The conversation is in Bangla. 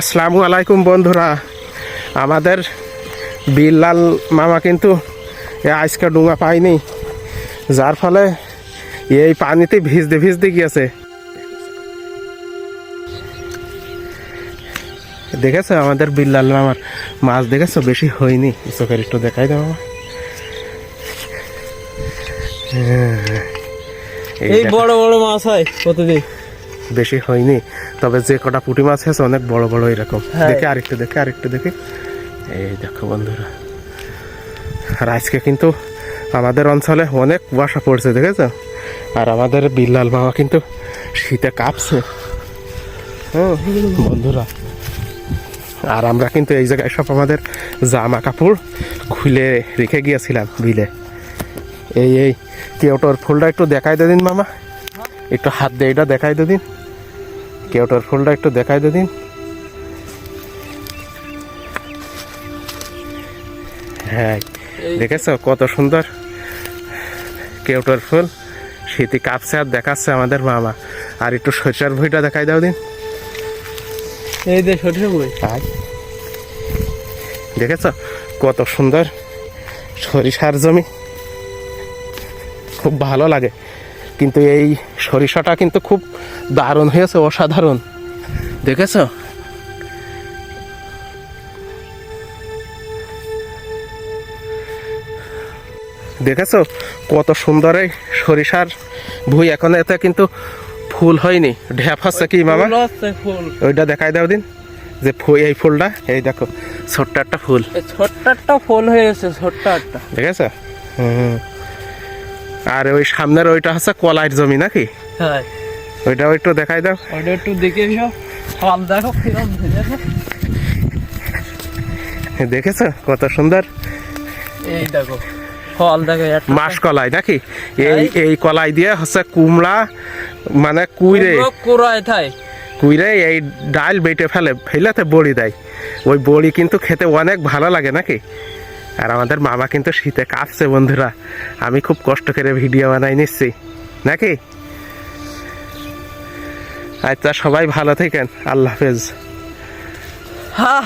আসসালামু আলাইকুম বন্ধুরা। আমাদের বিল্লাল মামা কিন্তু আজকে ডুঙা পায়নি। যার ফলে এই পানিতে ভিজতে ভিজতে গিয়েছে। দেখেছ আমাদের বিল্লাল মামার মাছ দেখেছ? বেশি হয়নি। চোখের একটু দেখাই দাও হ্যাঁ, এই। বড় বড় মাছ হয় প্রতিদিন। বেশি হয়নি। তবে যে কটা পুঁটি মাছ আছে অনেক বড় বড় এরকম। হ্যাঁ। দেখে আরেকটু দেখে আরেকটু দেখে। এই দেখো বন্ধুরা। আর আজকে কিন্তু আমাদের অঞ্চলে অনেক কুয়াশা পড়ছে দেখেছ? আর আমাদের বিল্লাল মামা কিন্তু শীতে কাঁপছে। হ্যাঁ বন্ধুরা। আর আমরা কিন্তু এই জায়গায় সব আমাদের জামা কাপড় খুলে রেখে গিয়েছিলাম বিলে। এই এই কেউটোর ফুলটা একটু দেখাই দিন মামা। একটু হাত দিয়ে এটা দেখাই দিন। কেউটার ফুলটা একটু দেখাই দিন। হ্যাঁ দেখেছ কত সুন্দর কেউটার ফুল শীতে কাঁপছে আর দেখাচ্ছে আমাদের মামা। আর একটু সরিষার ভুঁইটা দেখাই দাও দিন। এই যে বই আয়। দেখেছ কত সুন্দর সরিষার জমি? খুব ভালো লাগে। কিন্তু এই সরিষাটা কিন্তু খুব দারুণ হয়েছে অসাধারণ। দেখেছ? দেখেছ? কত সুন্দর এই সরিষার ভুই। এখন এতে কিন্তু ফুল হয়নি। ঢ্যাপ হচ্ছে কি মামা? ফুল ওইটা দেখাই দাও দিন। যে এই ফুলটা এই দেখো ছোট্ট একটা ফুল। ছোট্ট একটা ফুল হয়েছে ছোট্ট একটা। ঠিক আছে হুম। আর ওই সামনের ওইটা হচ্ছে কলাইয়ের জমি নাকি? হ্যাঁ। ওইটাও একটু দেখাই দাও। ওটা একটু দেখে এসো। ফল দেখো দেখেছ? কত সুন্দর। এই দেখো ফল দেখো মাস কলাই নাকি? এই এই কলাই দিয়ে হচ্ছে কুমড়া মানে কুইরে। কুমড়ো কুড়ায় থাই। কুইরে এই ডাল বেটে ফেলে ফেলাতে বড়ি দেয়। ওই বড়ি কিন্তু খেতে অনেক ভালো লাগে নাকি? আর আমাদের মামা কিন্তু শীতে কাঁপছে, বন্ধুরা। আমি খুব কষ্ট করে ভিডিও বানাই নিচ্ছি। নাকি? আচ্ছা সবাই ভালো থাকেন। আল্লাহ হাফেজ। হ্যাঁ